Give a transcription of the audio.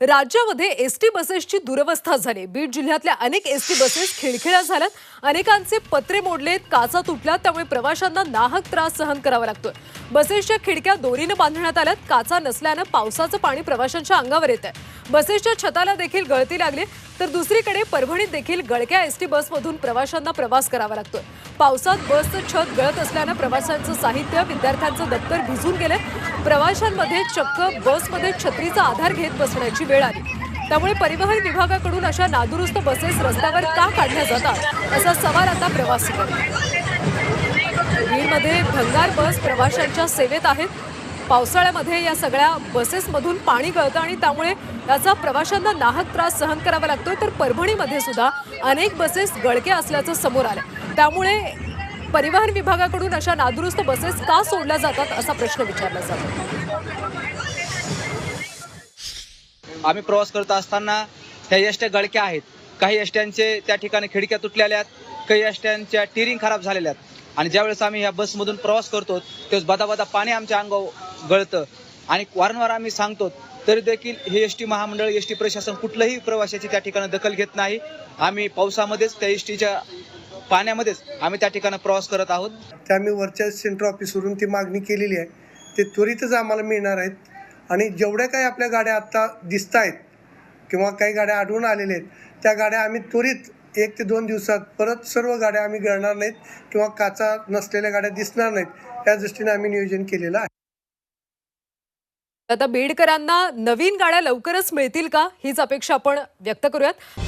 राज्यामध्ये S T बसेसची दुरवस्था झाली. बीड जिल्ह्यातल्या अनेक एस टी बसेस खिळखिळ्या झाल्यात. अनेकांचे पत्रे मोडलेत काचा तुटल्यात त्यामुळे प्रवाशांना नाहक त्रास सहन करावा लागतोय. बसेसच्या खिडक्या दोरीनं बांधण्यात आल्यात काचा नसल्यानं पावसाचं पाणी प्रवाशांच्या अंगावर येत आहे बसेसच्या छताला देखील गळती लागली तर दुसरीकडे परभणीत देखील गळक्या एस टी बसमधून प्रवाशांना प्रवास करावा लागतोय. पावसात बसचं छत गळत असल्यानं प्रवाशांचं साहित्य विद्यार्थ्यांचं दप्तर भिजून गेले. प्रवाशांमध्ये चक्क बसमध्ये छत्रीचा आधार घेत बसण्याची वेळ आली. त्यामुळे परिवहन विभागाकडून अशा नादुरुस्त बसेस रस्त्यावर का काढल्या जातात असा सवाल आता प्रवासी बीडमध्ये भंगार बस प्रवाशांच्या सेवेत आहेत. पावसाळ्यामध्ये या सगळ्या बसेसमधून पाणी गळतं आणि त्यामुळे याचा प्रवाशांना नाहक त्रास सहन करावा लागतोय. तर परभणीमध्ये सुद्धा अनेक बसेस गळक्या असल्याचं समोर आलं त्यामुळे परिवहन विभागाकडून अशा नादुरुस्त बसेस का सोडल्या जातात असा प्रश्न विचारला जातो. आम्ही प्रवास करत असताना त्या एसट्या गळक्या आहेत काही एसट्यांचे त्या ठिकाणी खिडक्या तुटलेल्या आहेत काही एसट्यांच्या टिरिंग खराब झालेल्या आहेत. आणि ज्यावेळेस आम्ही ह्या बसमधून प्रवास करतो तेव्हा बदाबदा पाणी आमच्या अंगावर गळतं. आणि वारंवार आम्ही सांगतो तरी देखील हे एस टी महामंडळ एस टी प्रशासन कुठलंही प्रवाशाची त्या ठिकाणी दखल घेत नाही. आम्ही पावसामध्येच त्या एस टीच्या पाण्यामध्येच आम्ही त्या ठिकाणी प्रवास करत आहोत. ते आम्ही वरच्या सेंटर ऑफिसवरून ती मागणी केलेली आहे. ते त्वरितच आम्हाला मिळणार आहेत. आणि जेवढ्या काही आपल्या गाड्या आत्ता दिसत आहेत किंवा काही गाड्या आढळून आलेल्या आहेत त्या गाड्या आम्ही त्वरित एक ते दोन दिवसात परत सर्व गाड्या आम्ही गळणार नाहीत किंवा काचा नसलेल्या गाड्या दिसणार नाहीत. त्या दृष्टीने आम्ही नियोजन केलेलं आहे. आता बेडकरांना नवीन गाड्या लवकरच मिळतील का? हीच अपेक्षा आपण व्यक्त करूयात.